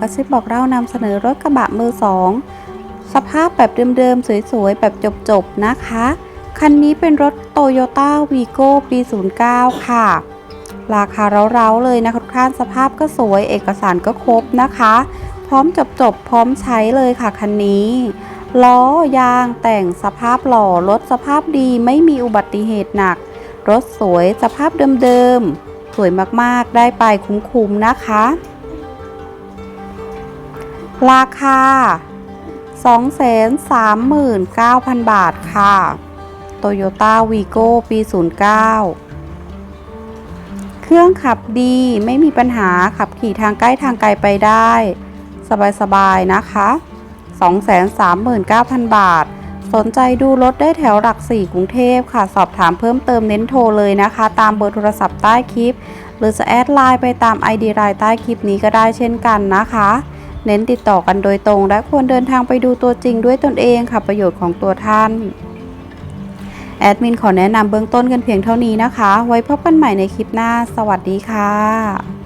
กระซิบบอกเล่านำเสนอรถกระบะมือสองสภาพแบบเดิมๆ สวยๆ แบบจบๆ นะคะ คันนี้เป็นรถโตโยต้าวีโก้ปี 09 ค่ะ ราคาเร้าๆ เลยนะคะทุกท่านสภาพก็สวยเอกสารก็ครบนะคะ พร้อมจบๆ พร้อมใช้เลยค่ะคันนี้ ล้อยางแต่งสภาพหล่อ รถสภาพดีไม่มีอุบัติเหตุหนัก รถสวยสภาพเดิมๆ สวยมากๆ ได้ไปคุ้มๆ นะคะ ราคา 239,000 บาทค่ะ Toyota Vigo ปี 09 เครื่องขับดีไม่มีปัญหาขับขี่ทางใกล้ทางไกลไปได้ สบายๆ นะคะ 239,000 บาท สนใจดูรถได้แถวหลักสี่กรุงเทพค่ะ สอบถามเพิ่มเติมเน้นโทรเลยนะคะ ตามเบอร์โทรศัพท์ใต้คลิป หรือจะแอดไลน์ไปตาม ID รายใต้คลิปนี้ก็ได้เช่นกันนะคะ เน้นติดต่อกันโดยตรง และควรเดินทางไปดูตัวจริงด้วยตนเองค่ะประโยชน์ของตัวท่านแอดมินขอแนะนำเบื้องต้นกันเพียงเท่านี้นะคะ ไว้พบกันใหม่ในคลิปหน้า สวัสดีค่ะ